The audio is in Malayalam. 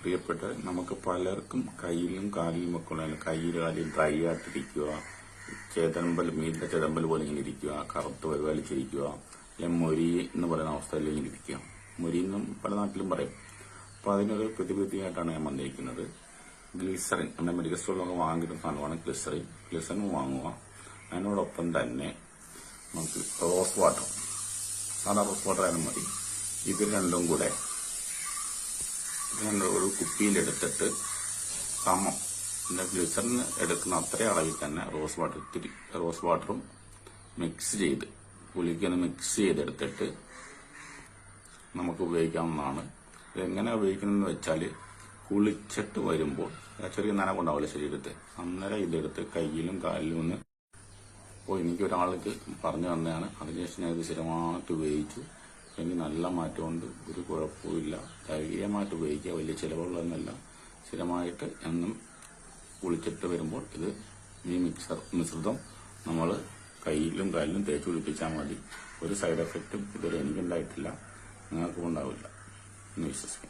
പ്രിയപ്പെട്ട നമുക്ക് പലർക്കും കയ്യിലും കാലിലും ഒക്കെ ഉള്ള കയ്യിൽ കാലിൽ ഡ്രൈ ആയിട്ടിരിക്കുക ചേതമ്പൽ മീനിന്റെ ചേതമ്പൽ പോലെ ഇങ്ങനെ ഇരിക്കുക കറുത്ത് പരിപാലിച്ചിരിക്കുക അല്ലെങ്കിൽ മൊരി എന്ന് പറയുന്ന അവസ്ഥയിൽ ഇങ്ങനെ ഇരിക്കുക. മൊരി എന്നും പല നാട്ടിലും പറയും. അപ്പൊ അതിനൊരു പ്രതിവിധിയായിട്ടാണ് ഞാൻ വന്നിരിക്കുന്നത്. ഗ്ലിസറിൻ നമ്മുടെ മെഡിക്കൽ സ്റ്റോറിലൊക്കെ വാങ്ങിക്കുന്ന സാധനമാണ് ഗ്ലിസറിൻ ഗ്ലിസറിൻ വാങ്ങുക. അതിനോടൊപ്പം തന്നെ നമുക്ക് റോസ് വാട്ടർ സാധാ റോസ് വാട്ടർ ആയാലും മതി. ഇത് രണ്ടും കൂടെ ഞാൻ ഒരു കുപ്പിയിലെടുത്തിട്ട് സമം. പിന്നെ ഗ്ലിസറിന് എടുക്കുന്ന അത്ര അളവിൽ തന്നെ റോസ് വാട്ടർ ഇത്തിരി റോസ് വാട്ടറും മിക്സ് ചെയ്ത് പുളിക്കൊന്ന് മിക്സ് ചെയ്തെടുത്തിട്ട് നമുക്ക് ഉപയോഗിക്കാവുന്നതാണ്. ഇതെങ്ങനെ ഉപയോഗിക്കുന്നതെന്ന് വെച്ചാൽ കുളിച്ചിട്ട് വരുമ്പോൾ ചെറിയ നനവുണ്ടാവില്ല ശരീരത്തെ? അന്നേരം ഇതെടുത്ത് കയ്യിലും കാലിലും ഒന്ന് അപ്പോൾ എനിക്ക് ഒരാൾക്ക് പറഞ്ഞു തന്നെയാണ് അതിനുശേഷം ഞാൻ ഇത് സ്ഥിരമായിട്ട് ഉപയോഗിച്ചു. എനിക്ക് നല്ല മാറ്റമുണ്ട്. ഒരു കുഴപ്പമില്ല ധൈര്യമായിട്ട് ഉപയോഗിക്കുക. വലിയ ചിലവുള്ളതെന്നല്ല സ്ഥിരമായിട്ട് എന്നും കുളിച്ചിട്ട് വരുമ്പോൾ ഇത് ഈ മിക്സർ മിശ്രിതം നമ്മൾ കയ്യിലും കാലിലും തേച്ച് പിടിപ്പിച്ചാൽ മതി. ഒരു സൈഡ് എഫക്റ്റും ഇതുവരെ എനിക്കുണ്ടായിട്ടില്ല. നിങ്ങൾക്കും ഉണ്ടാവില്ല. എന്ന് വിശ്വസിക്കാം